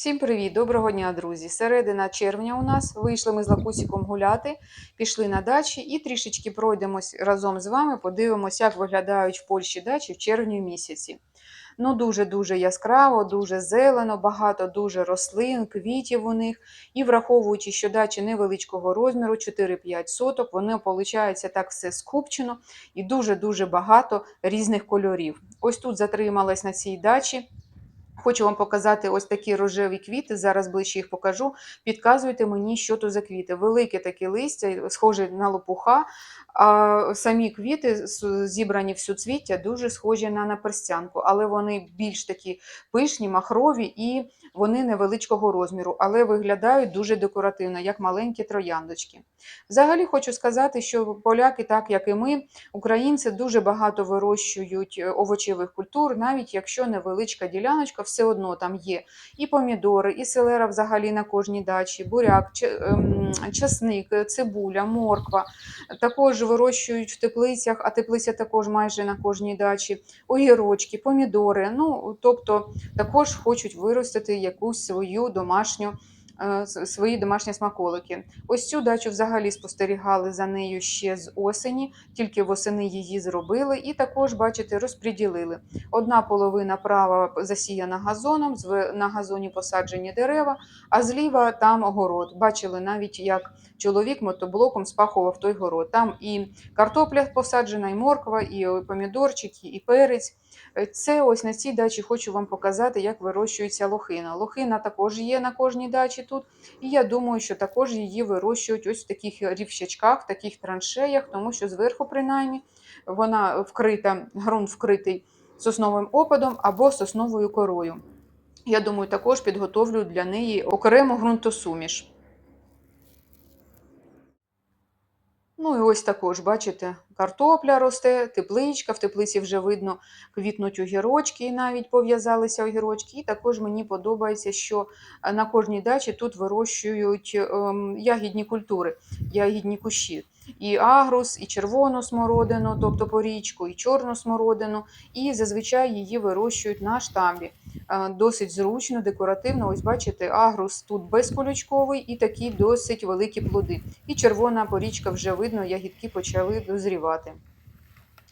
Всім привіт, доброго дня, друзі! Середина червня у нас вийшли ми з Лакусіком гуляти, пішли на дачі і трішечки пройдемось разом з вами, подивимося, як виглядають в Польщі дачі в червні місяці. Ну, дуже-дуже яскраво, дуже зелено, багато дуже рослин, квітів у них. І враховуючи, що дачі невеличкого розміру, 4-5 соток, воно виходить так все скупчено і дуже-дуже багато різних кольорів. Ось тут затрималась на цій дачі. Хочу вам показати ось такі рожеві квіти. Зараз ближче їх покажу. Підказуйте мені, що то за квіти. Велике таке листя, схоже на лопуха. А самі квіти зібрані в суцвіття, дуже схожі на наперстянку, але вони більш такі пишні, махрові і вони невеличкого розміру, але виглядають дуже декоративно, як маленькі трояндочки. Взагалі хочу сказати, що поляки, так як і ми, українці дуже багато вирощують е, овочевих культур, навіть якщо невеличка діляночка, все одно там є і помідори, і селера взагалі на кожній дачі, буряк, ем, часник, е, цибуля, морква. Також вирощують в теплицях, а теплиця також майже на кожній дачі, огірочки, помідори. Ну, тобто також хочуть виростити якусь свою домашню. Е, Свої домашні смаколики. Ось цю дачу взагалі спостерігали за нею ще з осені, тільки восени її зробили, і також, бачите, розподілили. Одна половина права засіяна газоном, на газоні посаджені дерева, а зліва там огород. Бачили навіть, як чоловік мотоблоком спахував той город. Там і картопля посаджена, і морква, і помідорчики, і перець. Е, Це ось на цій дачі хочу вам показати, як вирощується лохина. Лохина також є на кожній дачі тут, і я думаю, що також її вирощують ось в таких рівчачках, таких траншеях, тому що зверху, принаймні, вона вкрита, ґрунт вкритий сосновим опадом або сосновою корою. Я думаю, також підготовлю для неї окрему ґрунтосуміш. Ну і ось також, бачите, картопля росте, тепличка, в теплиці вже видно квітнуть огірочки, і навіть пов'язалися огірочки. І також мені подобається, що е, на кожній дачі тут вирощують ем, ягідні культури, ягідні кущі. І агрус, і червону смородину, тобто порічку, і чорну смородину, і зазвичай її вирощують на штамбі. Е, Досить зручно, декоративно. Ось бачите, агрус тут безколючковий і такі досить великі плоди. І червона порічка вже видно, ягідки почали дозрівати.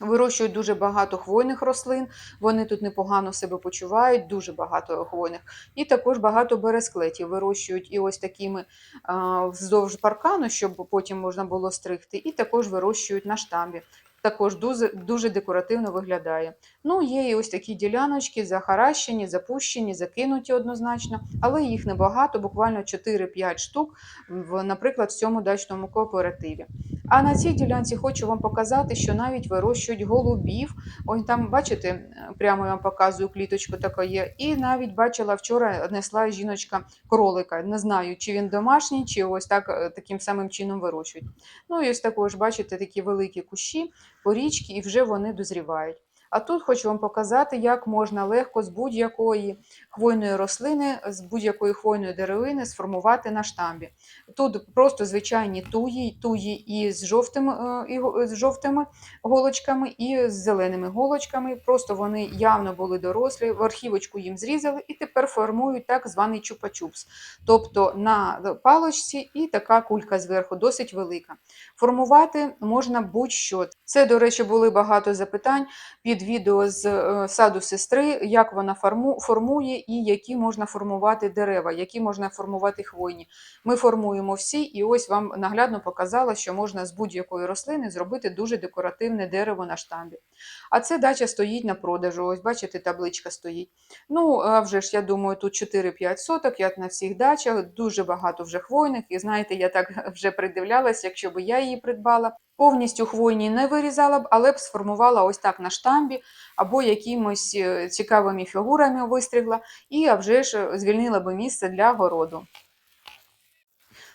Вирощують дуже багато хвойних рослин, вони тут непогано себе почувають, дуже багато хвойних. І також багато бересклетів вирощують і ось такими а, вздовж паркану, щоб потім можна було стригти, і також вирощують на штамбі. Також дуже, дуже декоративно виглядає. Ну, є і ось такі діляночки, захаращені, запущені, закинуті однозначно, але їх небагато, буквально 4-5 штук, в, наприклад, в цьому дачному кооперативі. А на цій ділянці хочу вам показати, що навіть вирощують голубів. Ось там, бачите, прямо я вам показую кліточку така є. І навіть бачила вчора несла жіночка кролика. Не знаю, чи він домашній, чи ось так е, таким самим чином вирощують. Ну і ось також, бачите, такі великі кущі, порічки, і вже вони дозрівають. А тут хочу вам показати, як можна легко з будь-якої хвойної рослини, з будь-якої хвойної деревини сформувати на штамбі. Тут просто звичайні туї, туї і з жовтими, е, і з жовтими голочками, і з зеленими голочками. Просто вони явно були дорослі, в архівочку їм зрізали і тепер формують так званий чупа-чупс. Тобто на палочці і така кулька зверху, досить велика. Формувати можна будь-що. Це, до речі, були багато запитань під відео з е, саду сестри, як вона формує і які можна формувати дерева, які можна формувати хвойні. Ми формуємо всі, і ось вам наглядно показала, що можна з будь-якої рослини зробити дуже декоративне дерево на штамбі. А це дача стоїть на продажу. Ось бачите, табличка стоїть. Ну, а вже ж, я думаю, тут 4-5 соток, як на всіх дачах, дуже багато вже хвойних. І знаєте, я так вже придивлялась, якщо б я її придбала. Повністю хвойні не вирізала б, але б сформувала ось так на штамбі або якимось е, цікавими фігурами вистригла, і а вже ж е, звільнила би місце для городу.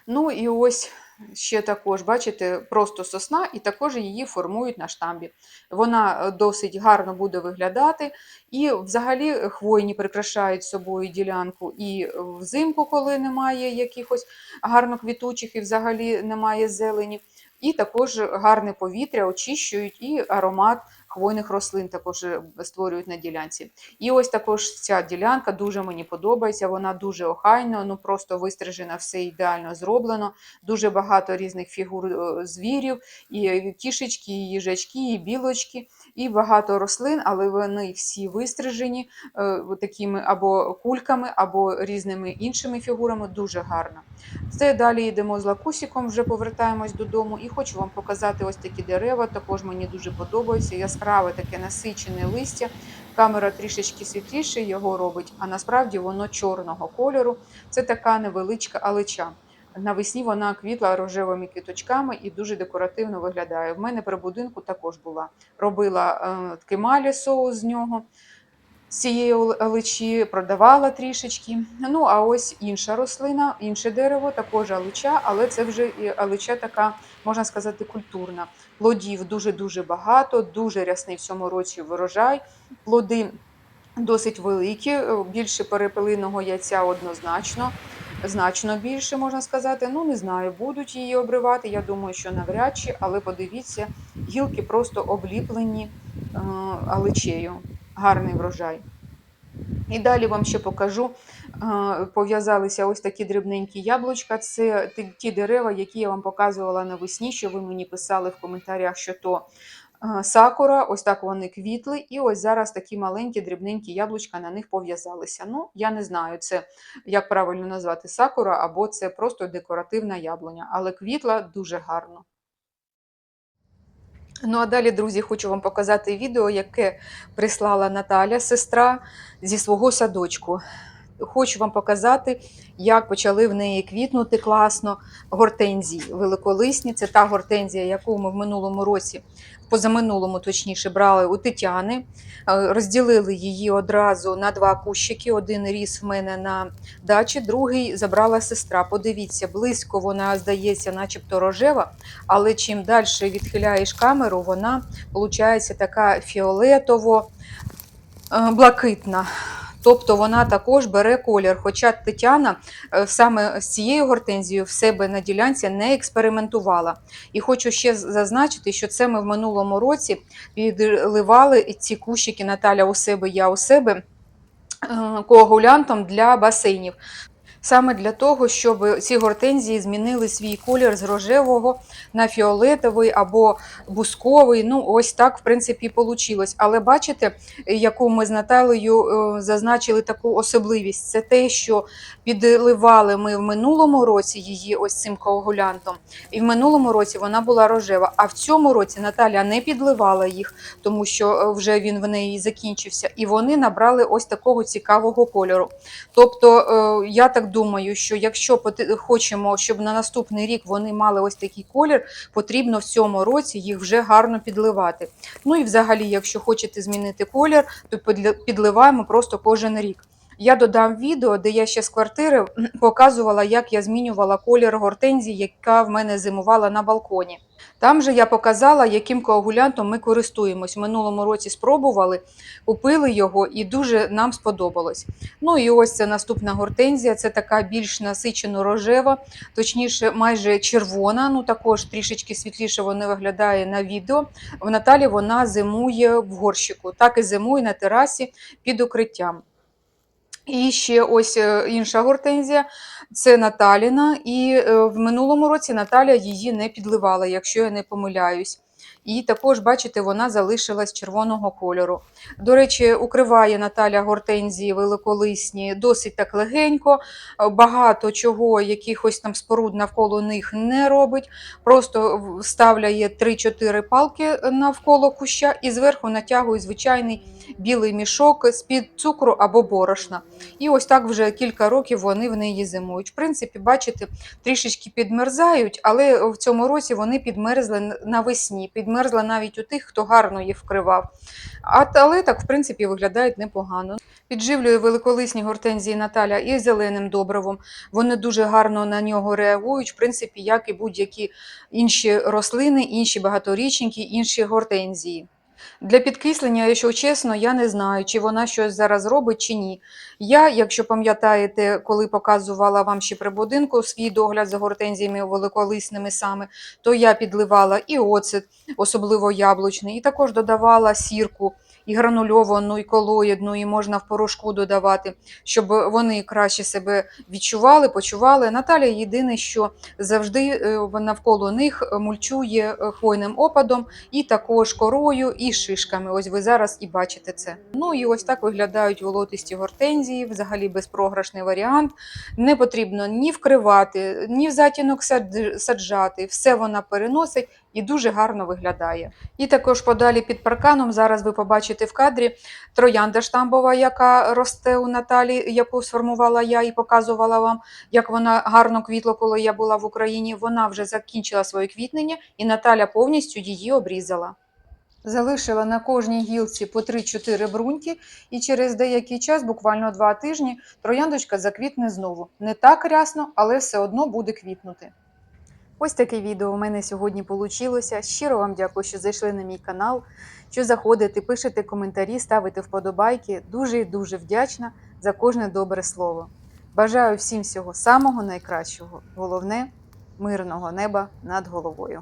Ну і ось ще також, бачите, просто сосна, і також її формують на штамбі. Вона е, досить гарно буде виглядати. І взагалі хвойні прикрашають собою ділянку і взимку, коли немає якихось гарно квітучих і взагалі немає зелені. І також гарне повітря очищують і аромат хвойних рослин також е, створюють на ділянці. І ось також ця ділянка дуже мені подобається. Вона дуже охайно, ну просто вистрижена, все ідеально зроблено. Дуже багато різних фігур е, звірів, і кішечки, і їжачки, і білочки, і багато рослин, але вони всі вистрижені е, такими або кульками, або різними іншими фігурами. Дуже гарно. Це далі йдемо з лакусіком, вже повертаємось додому. І хочу вам показати ось такі дерева. Також мені дуже подобаються. Яскраве таке насичене листя. Камера трішечки світліше його робить, а насправді воно чорного кольору. Це така невеличка алеча. Навесні вона квітла рожевими квіточками і дуже декоративно виглядає. В мене при будинку також була. Робила е, кемалі соус з нього з цієї аличі, продавала трішечки. Ну, а ось інша рослина, інше дерево, також алича, але це вже алича така, можна сказати, культурна. Плодів дуже-дуже багато, дуже рясний в цьому році врожай. Плоди досить великі, е, більше перепелиного яйця однозначно. Значно більше можна сказати. Ну, не знаю, будуть її обривати. Я думаю, що навряд чи, але подивіться, гілки просто обліплені е, аличею. Гарний врожай. І далі вам ще покажу, пов'язалися ось такі дрібненькі яблучка. Це ті- дерева, які я вам показувала навесні, що ви мені писали в коментарях, що то сакура, ось так вони квітли, і ось зараз такі маленькі дрібненькі яблучка на них пов'язалися. Ну, я не знаю, це як правильно назвати сакура, або це просто декоративна яблуня, але квітла дуже гарно. Ну а далі, друзі, хочу вам показати відео, яке прислала Наталя, сестра зі свого садочку. Хочу вам показати, як почали в неї квітнути класно гортензії великолисні. Це та гортензія, яку ми в минулому році, позаминулому, точніше, брали у Тетяни. Е, Розділили її одразу на два кущики. Один ріс в мене на дачі, другий забрала сестра. Подивіться, близько вона здається, начебто рожева, але чим далі відхиляєш камеру, вона виходить така фіолетово-блакитна. Тобто вона також бере колір. Хоча Тетяна е, саме з цією гортензією в себе на ділянці не експериментувала. І хочу ще зазначити, що це ми в минулому році підливали ці кущики Наталя у себе, я у себе е, коагулянтом для басейнів. Саме для того, щоб ці гортензії змінили свій колір з рожевого на фіолетовий або бусковий. Ну, ось так, в принципі, вийшло. Але бачите, яку ми з Наталею е, зазначили таку особливість. Це те, що підливали ми в минулому році її ось цим коагулянтом, і в минулому році вона була рожева. А в цьому році Наталя не підливала їх, тому що е, вже він в неї закінчився, і вони набрали ось такого цікавого кольору. Тобто, е, я так думаю, що якщо хочемо, щоб на наступний рік вони мали ось такий колір, потрібно в цьому році їх вже гарно підливати. Ну і взагалі, якщо хочете змінити колір, то підливаємо просто кожен рік. Я додам відео, де я ще з квартири показувала, як я змінювала колір гортензії, яка в мене зимувала на балконі. Там же я показала, яким коагулянтом ми користуємось. Минулому році спробували, купили його і дуже нам сподобалось. Ну і ось це наступна гортензія, це така більш насичено рожева, точніше, майже червона. Ну також трішечки світліше вона виглядає на відео. В Наталі вона зимує в горщику, так і зимує на терасі під укриттям. І ще ось е, інша гортензія це Наталіна. І е, в минулому році Наталя її не підливала, якщо я не помиляюсь. І також, бачите, вона залишилась червоного кольору. До речі, укриває Наталя гортензії великолисні досить так легенько, е, багато чого, якихось там споруд навколо них не робить. Просто в- ставляє 3-4 палки навколо куща і зверху натягує звичайний білий мішок з-під цукру або борошна. І ось так вже кілька років вони в неї зимують. В принципі, бачите, трішечки підмерзають, але в цьому році вони підмерзли навесні. Підмерзла навіть у тих, хто гарно їх вкривав. Але так, в принципі, виглядають непогано. Підживлює великолисні гортензії Наталя і зеленим добривом. Вони дуже гарно на нього реагують, в принципі, як і будь-які інші рослини, інші багаторічники, інші гортензії. Для підкислення, якщо чесно, я не знаю, чи вона щось зараз робить, чи ні. Я, якщо пам'ятаєте, коли показувала вам ще при будинку свій догляд за гортензіями великолисними саме, то я підливала і оцет, особливо яблучний, і також додавала сірку і гранульовану, і колоїдну, і можна в порошку додавати, щоб вони краще себе відчували, почували. Наталя єдине, що завжди е, навколо них мульчує е, хвойним опадом і також корою і шишками. Ось ви зараз і бачите це. Ну і ось так виглядають волотисті гортензії, взагалі безпрограшний варіант. Не потрібно ні вкривати, ні в затінок саджати. Все вона переносить і дуже гарно виглядає. І також подалі під парканом зараз ви побачите в кадрі троянда штамбова, яка росте у Наталі, яку сформувала я і показувала вам, як вона гарно квітла, коли я була в Україні. Вона вже закінчила своє квітнення, і Наталя повністю її обрізала. Залишила на кожній гілці по 3-4 бруньки, і через деякий час, буквально 2 тижні, трояндочка заквітне знову. Не так рясно, але все одно буде квітнути. Ось таке відео у мене сьогодні вийшло. Щиро вам дякую, що зайшли на мій канал, що заходите, пишете коментарі, ставите вподобайки. Дуже і дуже вдячна за кожне добре слово. Бажаю всім всього самого найкращого. Головне мирного неба над головою.